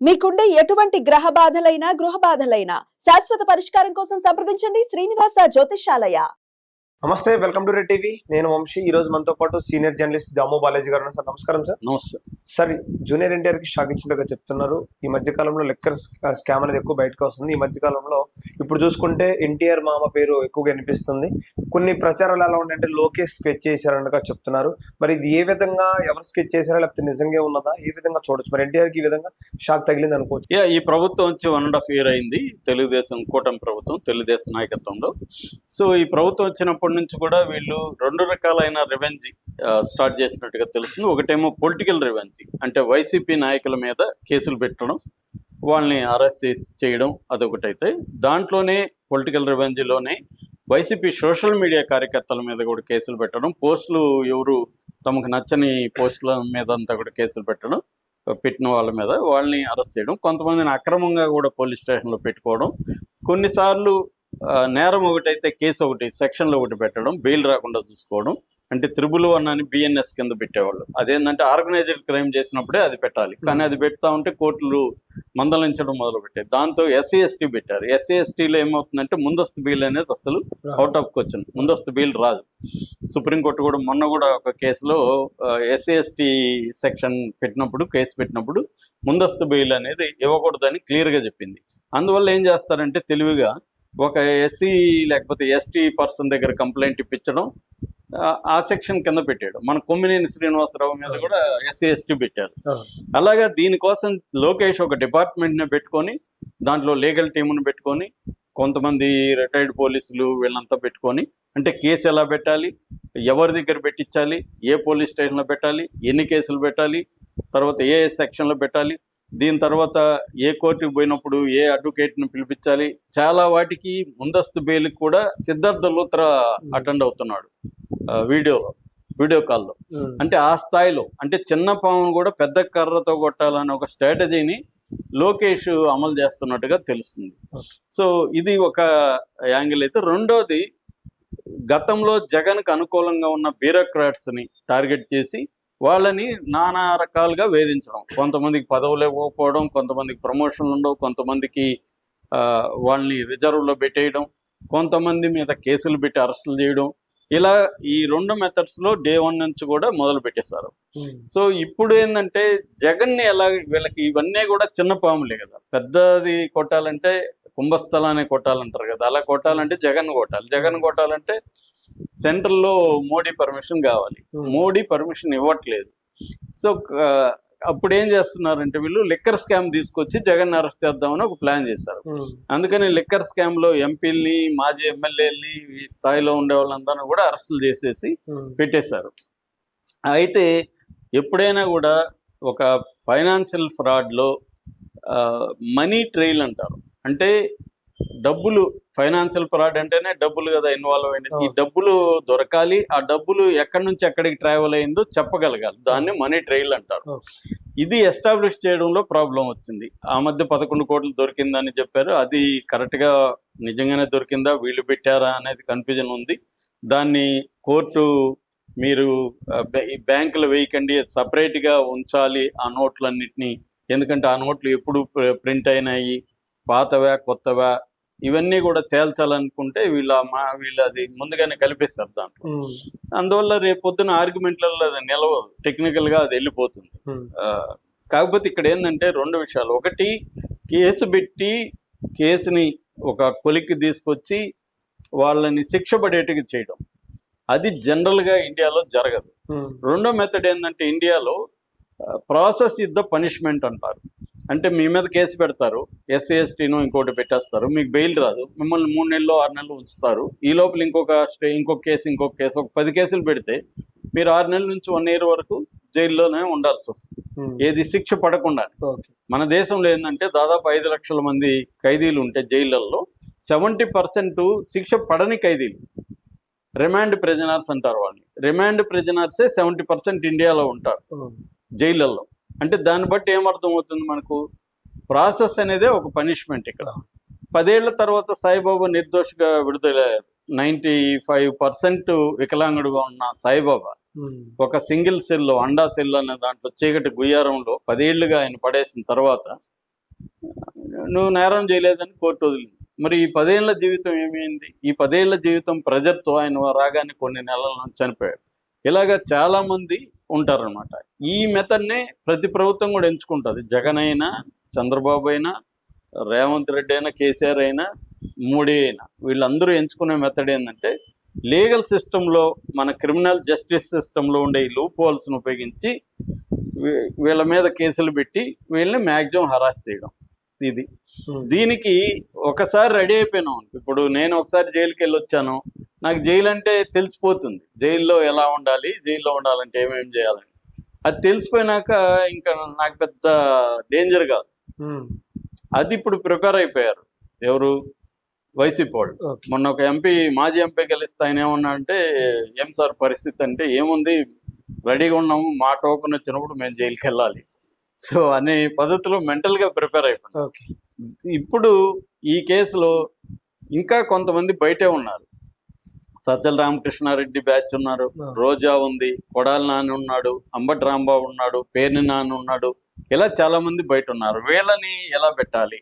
మీకుండే ఎటువంటి గ్రహ బాధలైనా గృహ బాధలైనా శాశ్వత పరిష్కారం కోసం సంప్రదించండి శ్రీనివాస జ్యోతిషాలయ. నమస్తే వెల్కమ్ టు రెడ్ టీవీ. నేను వంశీ. ఈ రోజు మనతో పాటు సీనియర్ జర్నలిస్ట్ దామో బాలాజీ గారు. సార్ నమస్కారం సార్. నమస్తే. సార్ జూనియర్ ఎన్టీఆర్కి షాక్ ఇచ్చినట్టుగా చెప్తున్నారు. ఈ మధ్య కాలంలో లెక్కర్ స్కామ్ అనేది ఎక్కువ బయటకు వస్తుంది. ఈ మధ్య కాలంలో ఇప్పుడు చూసుకుంటే ఎన్టీఆర్ మామ పేరు ఎక్కువగా వినిపిస్తుంది. కొన్ని ప్రచారాలు ఎలా ఉన్నాయంటే లోకేష్ స్కెచ్ చేశారన్నగా చెప్తున్నారు. మరి ఇది ఏ విధంగా ఎవరు స్కెచ్ చేశారా లేకపోతే నిజంగా ఉన్నదా? ఏ విధంగా చూడొచ్చు? మరి ఎన్టీఆర్కి ఈ విధంగా షాక్ తగిలింది అనుకోవచ్చు. యా ఈ ప్రభుత్వం వచ్చి వన్ అండ్ హాఫ్ ఇయర్ అయింది. తెలుగుదేశం కూటమి ప్రభుత్వం తెలుగుదేశం నాయకత్వంలో. సో ఈ ప్రభుత్వం అప్పటి నుంచి కూడా వీళ్ళు రెండు రకాలైన రివెంజ్ స్టార్ట్ చేసినట్టుగా తెలుస్తుంది. ఒకటేమో పొలిటికల్ రివెంజ్ అంటే వైసీపీ నాయకుల మీద కేసులు పెట్టడం వాళ్ళని అరెస్ట్ చేసి చేయడం అదొకటైతే. దాంట్లోనే పొలిటికల్ రివెంజ్లోనే వైసీపీ సోషల్ మీడియా కార్యకర్తల మీద కూడా కేసులు పెట్టడం పోస్టులు ఎవరు తమకు నచ్చని పోస్టుల మీద అంతా కూడా కేసులు పెట్టడం పెట్టిన వాళ్ళ మీద వాళ్ళని అరెస్ట్ చేయడం కొంతమందిని అక్రమంగా కూడా పోలీస్ స్టేషన్లో పెట్టుకోవడం. కొన్నిసార్లు నేరం ఒకటైతే కేసు ఒకటి సెక్షన్లో ఒకటి పెట్టడం బెయిల్ రాకుండా చూసుకోవడం అంటే త్రిబుల్ వన్ అని బిఎన్ఎస్ కింద పెట్టేవాళ్ళు. అదేంటంటే ఆర్గనైజ్డ్ క్రైమ్ చేసినప్పుడే అది పెట్టాలి. కానీ అది పెడతా ఉంటే కోర్టులు మందలించడం మొదలు పెట్టాయి దాంతో ఎస్సీ ఎస్టీ పెట్టారు. ఎస్సీ ఎస్టీలో ఏమవుతుందంటే ముందస్తు బెయిల్ అనేది అసలు అవుట్ ఆఫ్ క్వశ్చన్ ముందస్తు బెయిల్ రాదు. సుప్రీంకోర్టు కూడా మొన్న కూడా ఒక కేసులో ఎస్సీ ఎస్టీ సెక్షన్ పెట్టినప్పుడు కేసు పెట్టినప్పుడు ముందస్తు బెయిల్ అనేది ఇవ్వకూడదని క్లియర్గా చెప్పింది. అందువల్ల ఏం చేస్తారంటే తెలివిగా ఒక ఎస్సీ లేకపోతే ఎస్టీ పర్సన్ దగ్గర కంప్లైంట్ ఇప్పించడం ఆ- సెక్షన్ కింద పెట్టాడు మన కొమ్మినేని శ్రీనివాసరావు మీద కూడా ఎస్సీ ఎస్టీ పెట్టారు. అలాగా దీనికోసం లోకేష్ ఒక డిపార్ట్మెంట్ని పెట్టుకొని దాంట్లో లీగల్ టీమును పెట్టుకొని కొంతమంది రిటైర్డ్ పోలీసులు వీళ్ళంతా పెట్టుకొని అంటే కేసు ఎలా పెట్టాలి ఎవరి దగ్గర పెట్టించాలి ఏ పోలీస్ స్టేషన్లో పెట్టాలి ఎన్ని కేసులు పెట్టాలి తర్వాత ఏ సెక్షన్లో పెట్టాలి దీని తర్వాత ఏ కోర్టుకు పోయినప్పుడు ఏ అడ్వకేట్ని పిలిపించాలి? చాలా వాటికి ముందస్తు బెయిల్కి కూడా సిద్ధార్థ లూత్రా అటెండ్ అవుతున్నాడు ఆ, వీడియో కాల్లో. అంటే ఆ స్థాయిలో అంటే చిన్న పామును కూడా పెద్ద కర్రతో కొట్టాలనే ఒక స్ట్రాటజీని లోకేష్ అమలు చేస్తున్నట్టుగా తెలుస్తుంది. సో ఇది ఒక యాంగిల్ అయితే. రెండోది గతంలో జగన్కి అనుకూలంగా ఉన్న బ్యూరోక్రాట్స్ని టార్గెట్ చేసి వాళ్ళని నానా రకాలుగా వేధించడం. కొంతమందికి పదవులు ఇవ్వకపోవడం కొంతమందికి ప్రమోషన్లు ఉండవు కొంతమందికి వాళ్ళని రిజర్వ్లో పెట్టేయడం కొంతమంది మీద కేసులు పెట్టి అరెస్టులు చేయడం. ఇలా ఈ రెండు మెథడ్స్లో డే వన్ నుంచి కూడా మొదలు పెట్టేశారు. సో ఇప్పుడు ఏంటంటే జగన్ని ఎలా వీళ్ళకి ఇవన్నీ కూడా చిన్న పాములే కదా. పెద్దది కొట్టాలంటే కుంభస్థలాన్ని కొట్టాలంటారు కదా. అలా కొట్టాలంటే జగన్ కొట్టాలి. జగన్ కొట్టాలంటే సెంట్రల్లో మోడీ పర్మిషన్ కావాలి. మోడీ పర్మిషన్ ఇవ్వట్లేదు. సో అప్పుడు ఏం చేస్తున్నారంటే వీళ్ళు లిక్కర్ స్కామ్ తీసుకొచ్చి జగన్ అరెస్ట్ చేద్దామని ఒక ప్లాన్ చేశారు. అందుకని లిక్కర్ స్కామ్లో ఎంపీల్ని మాజీ ఎమ్మెల్యేలని ఈ స్థాయిలో ఉండే వాళ్ళందరినీ కూడా అరెస్టులు చేసేసి పెట్టేశారు. అయితే ఎప్పుడైనా కూడా ఒక ఫైనాన్షియల్ ఫ్రాడ్లో మనీ ట్రైల్ అంటారు. అంటే డబ్బులు ఫైనాన్షియల్ ఫ్రాడ్ అంటేనే డబ్బులు కదా ఇన్వాల్వ్ అయింది ఈ. డబ్బులు దొరకాలి ఆ డబ్బులు ఎక్కడి నుంచి ఎక్కడికి ట్రావెల్ అయిందో చెప్పగలగాలి. దాన్ని మనీ ట్రైల్ అంటారు. ఇది ఎస్టాబ్లిష్ చేయడంలో ప్రాబ్లం వచ్చింది. ఆ మధ్య పదకొండు కోట్లు దొరికిందని చెప్పారు. అది కరెక్ట్గా నిజంగానే దొరికిందా వీళ్ళు పెట్టారా అనేది కన్ఫ్యూజన్ ఉంది. దాన్ని కోర్టు మీరు బ్యాంకులు వేయకండి సపరేట్గా ఉంచాలి ఆ నోట్లన్నిటినీ. ఎందుకంటే ఆ నోట్లు ఎప్పుడు ప్రింట్ అయినాయి పాతవా కొత్తవా ఇవన్నీ కూడా తేల్చాలనుకుంటే వీళ్ళ మా వీళ్ళు అది ముందుగానే కల్పిస్తారు దాంట్లో. అందువల్ల రేపు పొద్దున ఆర్గ్యుమెంట్లలో అది నిలవదు. టెక్నికల్గా అది వెళ్ళిపోతుంది. కాకపోతే ఇక్కడ ఏంటంటే రెండు విషయాలు. ఒకటి కేసు పెట్టి కేసుని ఒక కొలిక్కి తీసుకొచ్చి వాళ్ళని శిక్ష పడేట్టుగా చేయడం. అది జనరల్గా ఇండియాలో జరగదు. రెండో మెథడ్ ఏంటంటే ఇండియాలో ప్రాసెస్ ఇస్ ద పనిష్మెంట్ అంటారు. అంటే మీ మీద కేసు పెడతారు ఎస్సీ ఎస్టీను ఇంకోటి పెట్టేస్తారు. మీకు బెయిల్ రాదు. మిమ్మల్ని మూడు నెలలు ఆరు నెలలు ఉంచుతారు. ఈ లోపల ఇంకొక స్టే ఇంకొక కేసు ఇంకొక కేసు ఒక పది కేసులు పెడితే మీరు ఆరు నెలల నుంచి వన్ ఇయర్ వరకు జైల్లోనే ఉండాల్సి వస్తుంది. ఏది శిక్ష పడకుండా. మన దేశంలో ఏంటంటే దాదాపు ఐదు లక్షల మంది ఖైదీలు ఉంటే జైళ్ళల్లో సెవెంటీ పర్సెంట్ శిక్ష పడని ఖైదీలు. రిమాండ్ ప్రిజనర్స్ అంటారు వాళ్ళని. రిమాండ్ ప్రిజనర్సే సెవెంటీ పర్సెంట్ ఇండియాలో ఉంటారు. జైళ్ళల్లో. అంటే దాన్ని బట్టి ఏమర్థం అవుతుంది మనకు? ప్రాసెస్ అనేదే ఒక పనిష్మెంట్ ఇక్కడ. పదేళ్ళ తర్వాత సాయిబాబా నిర్దోషిగా విడుదల నైంటీ ఫైవ్ పర్సెంట్ వికలాంగుడుగా ఉన్న సాయిబాబా ఒక సింగిల్ సెల్ అండా సెల్ అనే దాంట్లో చీకటి గుయ్యారంలో పదేళ్ళుగా ఆయన పడేసిన తర్వాత నువ్వు నేరం చేయలేదని కోర్టు వదిలింది. మరి ఈ పదేళ్ళ జీవితం ఏమైంది? ఈ పదేళ్ళ జీవితం ప్రజర్తో ఆయన రాగానే కొన్ని నెలల నుంచి చనిపోయాడు. ఇలాగా చాలా మంది ఉంటారన్నమాట. ఈ మెథడ్నే ప్రతి ప్రభుత్వం కూడా ఎంచుకుంటుంది. జగన్ అయినా చంద్రబాబు అయినా రేవంత్ రెడ్డి అయినా కేసీఆర్ అయినా మోడీ అయినా. వీళ్ళందరూ ఎంచుకునే మెథడ్ ఏంటంటే లీగల్ సిస్టంలో మన క్రిమినల్ జస్టిస్ సిస్టంలో ఉండే ఈ లూప్ హోల్స్ను ఉపయోగించి వీళ్ళ మీద కేసులు పెట్టి వీళ్ళని మ్యాక్సిమం హరాస్ చేయడం. ఇది. దీనికి ఒకసారి రెడీ అయిపోయినాం ఇప్పుడు నేను ఒకసారి జైలుకి వెళ్ళి వచ్చాను నాకు జైలు అంటే తెలిసిపోతుంది. జైల్లో ఎలా ఉండాలి జైల్లో ఉండాలంటే ఏమేమి చేయాలని. అది తెలిసిపోయినాక ఇంకా నాకు పెద్ద డేంజర్ కాదు అది ఇప్పుడు ప్రిపేర్ అయిపోయారు. ఎవరు? వైసీపీ వాళ్ళు. మొన్న ఒక ఎంపీ మాజీ ఎంపీ గెలిస్తే ఆయన ఏమన్నా అంటే ఏం సార్ పరిస్థితి అంటే ఏముంది? రెడీగా ఉన్నాము మా టోకన్ వచ్చినప్పుడు మేము జైలుకి వెళ్ళాలి. సో అనే పద్ధతిలో మెంటల్గా ప్రిపేర్ అయిపోయింది ఇప్పుడు ఈ కేసులో ఇంకా కొంతమంది బయటే ఉన్నారు. సజ్జల రామకృష్ణారెడ్డి బ్యాచ్ ఉన్నారు. రోజా ఉంది. కొడాలి నాని ఉన్నాడు. అంబటి రాంబాబు ఉన్నాడు. పేర్ని నాని ఉన్నాడు. ఇలా చాలా మంది బయట ఉన్నారు వీళ్ళని ఎలా పెట్టాలి?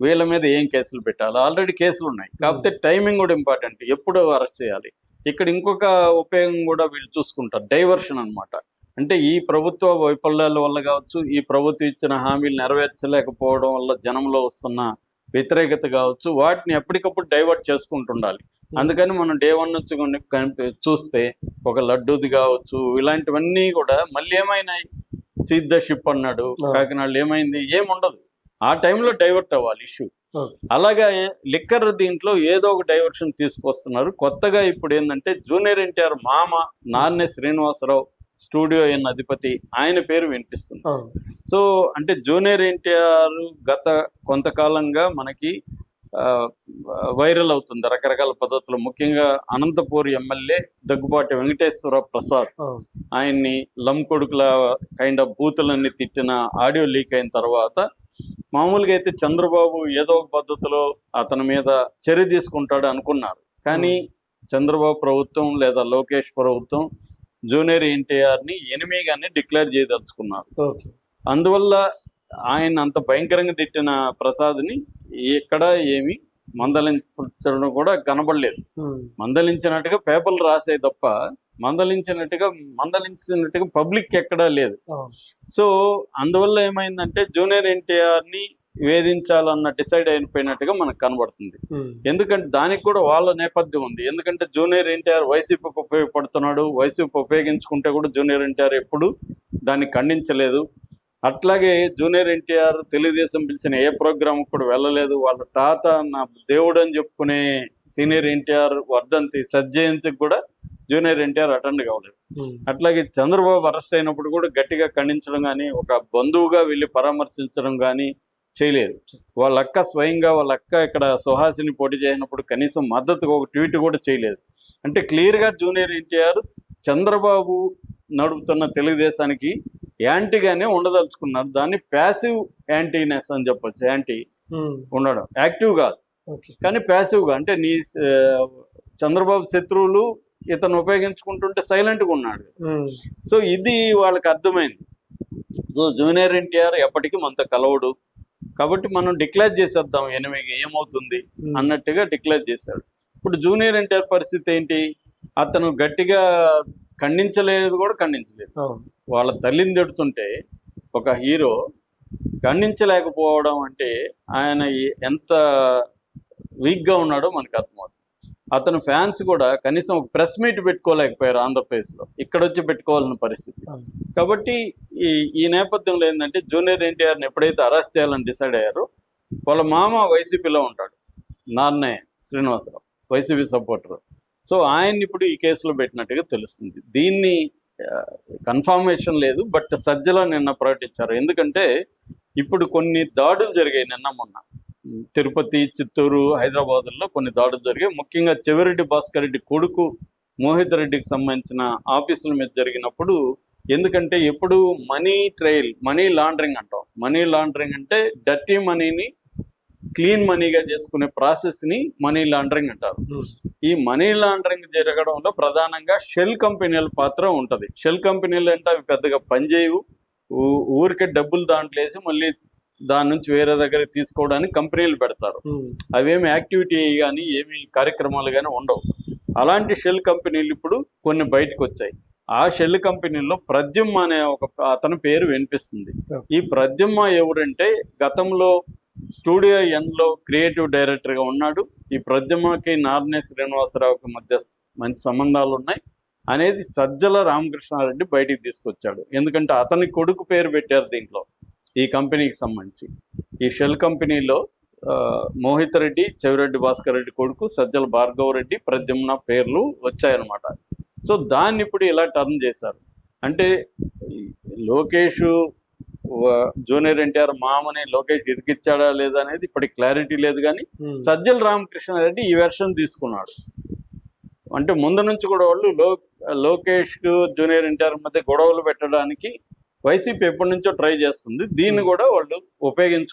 వీళ్ళ మీద ఏం కేసులు పెట్టాలి? ఆల్రెడీ కేసులు ఉన్నాయి. కాకపోతే టైమింగ్ కూడా ఇంపార్టెంట్. ఎప్పుడు అరెస్ట్ చేయాలి. ఇక్కడ ఇంకొక ఉపయోగం కూడా వీళ్ళు చూసుకుంటారు. డైవర్షన్ అన్నమాట. అంటే ఈ ప్రభుత్వ వైఫల్యాల వల్ల కావచ్చు ఈ ప్రభుత్వం ఇచ్చిన హామీలు నెరవేర్చలేకపోవడం వల్ల జనంలో వస్తున్న వ్యతిరేకత కావచ్చు వాటిని ఎప్పటికప్పుడు డైవర్ట్ చేసుకుంటుండాలి. అందుకని మనం డే వన్ నుంచి చూస్తే ఒక లడ్డూది కావచ్చు ఇలాంటివన్నీ కూడా మళ్ళీ ఏమైనాయి? సీట్ ద షిప్ అన్నాడు. కాకినాడలో ఏమైంది? ఏముండదు. ఆ టైంలో డైవర్ట్ అవ్వాలి ఇష్యూ. అలాగా లిక్కర్ దీంట్లో ఏదో ఒక డైవర్షన్ తీసుకొస్తున్నారు. కొత్తగా ఇప్పుడు ఏంటంటే జూనియర్ ఎన్టీఆర్ మామ నాన్నే శ్రీనివాసరావు స్టూడియో అయిన అధిపతి ఆయన పేరు వినిపిస్తుంది. సో అంటే జూనియర్ ఎన్టీఆర్ గత కొంతకాలంగా మనకి వైరల్ అవుతుంది. రకరకాల పద్ధతులు. ముఖ్యంగా అనంతపూర్ ఎమ్మెల్యే దగ్గుబాటి వెంకటేశ్వర ప్రసాద్. ఆయన్ని లంకొడుకుల కైండ్ ఆఫ్ బూతులన్నీ తిట్టిన ఆడియో లీక్ అయిన తర్వాత మామూలుగా అయితే చంద్రబాబు ఏదో ఒక పద్ధతిలో అతని మీద చర్య తీసుకుంటాడు అనుకున్నారు. కానీ చంద్రబాబు ప్రభుత్వం లేదా లోకేష్ ప్రభుత్వం జూనియర్ ఎన్టీఆర్ని ఎనిమిగానే డిక్లేర్ చేయదలుచుకున్నారు. అందువల్ల ఆయన అంత భయంకరంగా తిట్టిన ప్రసాద్ని ఎక్కడ ఏమి మందలించడం కూడా కనబడలేదు. మందలించినట్టుగా పేపర్లు రాసే తప్ప మందలించినట్టుగా మందలించినట్టుగా పబ్లిక్ ఎక్కడా లేదు. సో అందువల్ల ఏమైందంటే జూనియర్ ఎన్టీఆర్ని వేధించాలన్న డిసైడ్ అయిపోయినట్టుగా మనకు కనబడుతుంది. ఎందుకంటే దానికి కూడా వాళ్ళ నేపథ్యం ఉంది. ఎందుకంటే జూనియర్ ఎన్టీఆర్ వైసీపీకి ఉపయోగపడుతున్నాడు వైసీపీ ఉపయోగించుకుంటే కూడా జూనియర్ ఎన్టీఆర్ ఎప్పుడు దాన్ని ఖండించలేదు. అట్లాగే జూనియర్ ఎన్టీఆర్ తెలుగుదేశం పిలిచిన ఏ ప్రోగ్రామ్ కూడా వెళ్ళలేదు. వాళ్ళ తాత నా దేవుడు అని చెప్పుకునే సీనియర్ ఎన్టీఆర్ వర్ధంతి సజ్జయంతికి కూడా జూనియర్ ఎన్టీఆర్ అటెండ్ కావలేదు. అట్లాగే చంద్రబాబు అరెస్ట్ అయినప్పుడు కూడా గట్టిగా ఖండించడం కానీ ఒక బంధువుగా వెళ్ళి పరామర్శించడం కానీ చేయలేదు. వాళ్ళ అక్క స్వయంగా వాళ్ళ అక్క ఇక్కడ సుహాసిని పోటీ చేసినప్పుడు కనీసం మద్దతుగా ఒక ట్వీట్ కూడా చేయలేదు. అంటే క్లియర్గా జూనియర్ ఎన్టీఆర్ చంద్రబాబు నడుపుతున్న తెలుగుదేశానికి యాంటీగానే ఉండదలుచుకున్నారు. దాన్ని ప్యాసివ్ యాంటీనెస్ అని చెప్పొచ్చు. Anti um. ఉండడం. యాక్టివ్ కాదు. కానీ ప్యాసివ్గా అంటే నీ చంద్రబాబు శత్రువులు ఇతను ఉపయోగించుకుంటుంటే సైలెంట్గా ఉన్నాడు. ఉమ్. సో ఇది వాళ్ళకి అర్థమైంది. సో జూనియర్ ఎన్టీఆర్ ఎప్పటికీ మనతో కలవడు. కాబట్టి మనం డిక్లేర్ చేసేద్దాం ఎనిమిది ఏమవుతుంది ఉమ్. అన్నట్టుగా డిక్లేర్ చేశాడు. ఇప్పుడు జూనియర్ ఎన్టీఆర్ పరిస్థితి ఏంటి? అతను గట్టిగా ఖండించలేదు కూడా ఖండించలేదు. వాళ్ళ తల్లిని తిడుతుంటే ఒక హీరో ఖండించలేకపోవడం అంటే ఆయన ఎంత వీక్గా ఉన్నాడో మనకు అర్థమవుతుంది. అతను ఫ్యాన్స్ కూడా కనీసం ఒక ప్రెస్ మీట్ పెట్టుకోలేకపోయారు ఆంధ్రప్రదేశ్లో. ఇక్కడ వచ్చి పెట్టుకోవాల్సిన పరిస్థితి. కాబట్టి ఈ ఈ నేపథ్యంలో ఏంటంటే జూనియర్ ఎన్టీఆర్ని ఎప్పుడైతే అరెస్ట్ చేయాలని డిసైడ్ అయ్యారో వాళ్ళ మామ వైసీపీలో ఉంటాడు. నాన్నే శ్రీనివాసరావు వైసీపీ సపోర్టర్. సో ఆయన్ని ఇప్పుడు ఈ కేసులో పెట్టినట్టుగా తెలుస్తుంది. దీన్ని కన్ఫర్మేషన్ లేదు బట్ సజ్జల నిన్న ప్రకటించారు. ఎందుకంటే ఇప్పుడు కొన్ని దాడులు జరిగాయి నిన్న మొన్న. తిరుపతి చిత్తూరు హైదరాబాదుల్లో కొన్ని దాడులు జరిగాయి. ముఖ్యంగా చెవిరెడ్డి భాస్కర్ రెడ్డి కొడుకు మోహిత్ రెడ్డికి సంబంధించిన ఆఫీసుల మీద జరిగినప్పుడు ఎందుకంటే ఎప్పుడు మనీ ట్రయల్ మనీ లాండరింగ్ అంటాం. మనీ లాండరింగ్ అంటే డర్టీ మనీని క్లీన్ మనీగా చేసుకునే ప్రాసెస్ని మనీ లాండరింగ్ అంటారు. ఉమ్. ఈ మనీ లాండరింగ్ జరగడంలో ప్రధానంగా షెల్ కంపెనీల పాత్ర ఉంటుంది. షెల్ కంపెనీలు అంటే అవి పెద్దగా పనిచేయవు. ఊరికే డబ్బులు దాంట్లో వేసి మళ్ళీ దాని నుంచి వేరే దగ్గరికి తీసుకోవడానికి కంపెనీలు పెడతారు. ఉమ్, అవేమి యాక్టివిటీ కానీ ఏమి కార్యక్రమాలు కానీ ఉండవు. అలాంటి షెల్ కంపెనీలు ఇప్పుడు కొన్ని బయటకు వచ్చాయి ఆ షెల్ కంపెనీలో ప్రద్యుమ్మ అనే ఒక అతని పేరు వినిపిస్తుంది. ఈ ప్రద్యుమ్మ ఎవరంటే గతంలో స్టూడియో ఎన్లో క్రియేటివ్ డైరెక్టర్గా ఉన్నాడు. ఈ ప్రద్యుమ్మకి నార్నే శ్రీనివాసరావుకి మధ్య మంచి సంబంధాలు ఉన్నాయి. అనేది సజ్జల రామకృష్ణారెడ్డి బయటికి తీసుకొచ్చాడు. ఎందుకంటే అతని కొడుకు పేరు పెట్టారు దీంట్లో ఈ కంపెనీకి సంబంధించి. ఈ షెల్ కంపెనీలో మోహిత్ రెడ్డి చెవిరెడ్డి భాస్కర్ రెడ్డి కొడుకు సజ్జల భార్గవ రెడ్డి ప్రద్యుమ్న పేర్లు వచ్చాయన్నమాట. సో దాన్ని ఇప్పుడు ఇలా టర్న్ చేశారు. అంటే లోకేషు లోకేష్ జూనియర్ ఎన్టీఆర్ మామని లోకేష్ ఇరికిచ్చాడా లేదా అనేది ఇప్పటికి క్లారిటీ లేదు కానీ సజ్జల రామకృష్ణారెడ్డి ఈ వెర్షన్ తీసుకున్నాడు. అంటే ముందు నుంచి కూడా వాళ్ళు లో లోకేష్ జూనియర్ ఎన్టీఆర్ మధ్య గొడవలు పెట్టడానికి వైసీపీ ఎప్పటి నుంచో ట్రై చేస్తుంది. దీన్ని కూడా వాళ్ళు ఉపయోగించుకు